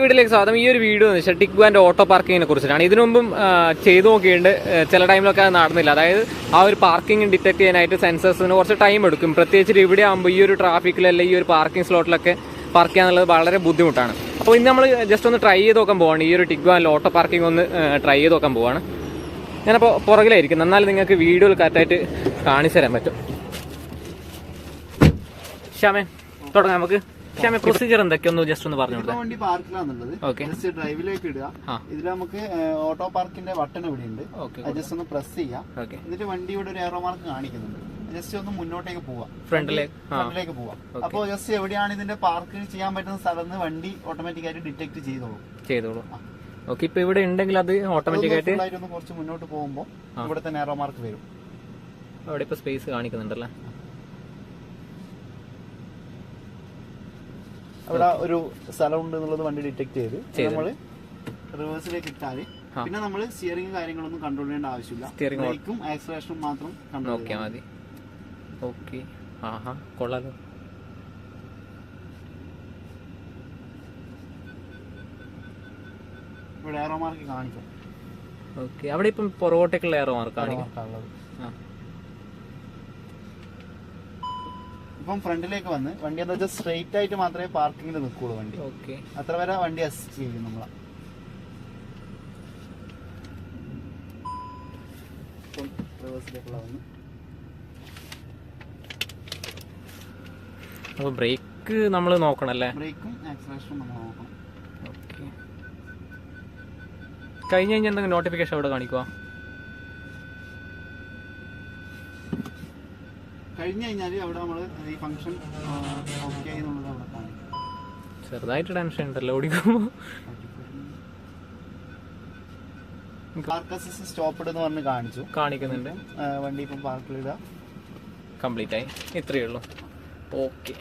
വീട്ടിലേക്ക് സ്വാഗതം. ഈ ഒരു വീഡിയോ എന്ന് വെച്ചാൽ ടിക് ആൻഡ് ഓട്ടോ പാർക്കിങ്ങിനെ കുറിച്ചിട്ടാണ്. ഇതിനു മുമ്പും ചെയ്തു നോക്കിയിട്ടുണ്ട്. ചില ടൈമിലൊക്കെ അത് നടന്നില്ല. അതായത് ആ ഒരു പാർക്കിംഗ് ഡിറ്റക്ട് ചെയ്യാനായിട്ട് സെൻസേഴ്സിന് കുറച്ച് ടൈം എടുക്കും. പ്രത്യേകിച്ച് ഇവിടെ ആകുമ്പോൾ ഈ ഒരു ട്രാഫിക്കിലല്ലേ ഈ ഒരു പാർക്കിംഗ് സ്ലോട്ടിലൊക്കെ പാർക്ക് ചെയ്യാന്നുള്ളത് വളരെ ബുദ്ധിമുട്ടാണ്. അപ്പോൾ ഇന്ന് നമ്മൾ ജസ്റ്റ് ഒന്ന് ട്രൈ ചെയ്ത് നോക്കാൻ പോവാണ്. ഈ ഒരു ടിക് ആൻഡ് ഓട്ടോ പാർക്കിംഗ് ഒന്ന് ട്രൈ ചെയ്ത് നോക്കാൻ പോവാണ്. ഞാനപ്പോൾ പുറകിലായിരിക്കും എന്നാൽ നിങ്ങൾക്ക് വീഡിയോയിൽ കറക്റ്റായിട്ട് കാണിച്ചു തരാൻ പറ്റും. ശ്യാമേ തുടങ്ങാം നമുക്ക്. ശ്യാമേ പ്രൊസീജിയർ എന്തൊക്കെയൊന്ന് ജസ്റ്റ് ഒന്ന് പറഞ്ഞു കൊടുത്തേ. വണ്ടി പാർക്കിലാന്നുള്ളത് ജസ്റ്റ് ഡ്രൈവിലേക്ക് ഇടുക. ഇതിൽ നമുക്ക് ഓട്ടോ പാർക്കിന്റെ ബട്ടൺ ഇവിടെ ഉണ്ട് ജസ്റ്റ് ഒന്ന് പ്രസ് ചെയ്യാം എന്നിട്ട് വണ്ടി ഇവിടെ ഒരു ഏറോ മാർക്ക് കാണിക്കുന്നുണ്ട്. ജസ്റ്റ് ഒന്ന് മുന്നോട്ടേക്ക് പോവാം ഫ്രണ്ടിലേക്ക് ഫ്രണ്ടിലേക്ക് പോവാം അപ്പൊ ജസ്റ്റ് എവിടെയാണ് ഇതിന്റെ പാർക്ക് ചെയ്യാൻ പറ്റുന്ന സ്ഥലത്ത് വണ്ടി ഓട്ടോമാറ്റിക് ആയിട്ട് ഡിറ്റക്ട് ചെയ്തോളൂ. ചെയ്തോളൂ. ഓക്കെ ഇപ്പൊ ഇവിടെ ഉണ്ടെങ്കിൽ അത് ഓട്ടോമാറ്റിക് ആയിട്ട് ഒന്ന് കുറച്ച് മുന്നോട്ട് പോകുമ്പോൾ ഇവിടെ തന്നെ ഏറോ മാർക്ക് വരും. അവിടെ ഇപ്പൊ സ്പേസ് കാണിക്കുന്നുണ്ടല്ലേ? അവിടെ ഒരു സ്ഥലം ഉണ്ട് എന്നുള്ളത് വണ്ടി ഡിറ്റക്ട് ചെയ്ത്. നമ്മൾ റിവേഴ്സിലേക്ക് ഇട്ടാൽ പിന്നെ നമ്മൾ സ്റ്റിയറിംഗ് കാര്യങ്ങളൊന്നും കൺട്രോൾ ചെയ്യേണ്ട ആവശ്യമില്ല. ബ്രേക്കും ആക്സലേഷനും മാത്രം കൺട്രോൾ നോക്കിയാ മതി. ഓക്കെ ആഹാ കൊള്ളാലോ. ഇവിടെ എയറോ മാർക്ക് കാണിക്കാം. ഓക്കെ അവിടെ ഇപ്പം പുറകോട്ടേക്കുള്ള എയറോ മാർക്ക് കാണിക്കും മാർക്കാണുള്ളത്. ആ ഇപ്പം ഫ്രണ്ടിലേക്ക് വന്ന് വണ്ടി എന്താ വെച്ചാൽ സ്ട്രെയിറ്റ് ആയിട്ട് മാത്രമേ പാർക്കിങ്ങിൽ നിൽക്കുള്ളൂ വണ്ടി. ഓക്കെ. അത്ര വരെ വണ്ടി അസിസ്റ്റ് ചെയ്യും നമ്മളെ. ഇപ്പം റിവേഴ്സിലേക്കുള്ള വന്ന്. ബ്രേക്ക് നമ്മൾ നോക്കണല്ലേ? ബ്രേക്കും ആക്സലേഷനും നമ്മൾ നോക്കണം. ഓക്കെ. കഴിഞ്ഞ് കഴിഞ്ഞാൽ എന്തെങ്കിലും നോട്ടിഫിക്കേഷൻ അവിടെ കാണിക്കുവാ? കഴിഞ്ഞു കഴിഞ്ഞാൽ അവിടെ നമ്മൾ ഈ ഫംഗ്ഷൻ ഓക്കെ എന്നുള്ളത് അവിടെ കാണിക്കും ചെറുതായിട്ട് ടെൻഷൻ ഉണ്ടല്ലോ ഓടിക്കുമ്പോ. പാർക്ക് അസിസ്റ്റ് സ്റ്റോപ്പ് എന്ന് പറഞ്ഞ് കാണിച്ചു. കാണിക്കുന്നുണ്ട്. വണ്ടി ഇപ്പം പാർക്കിലിടുക കംപ്ലീറ്റ് ആയി. ഇത്രയേ ഉള്ളൂ. ഓക്കെ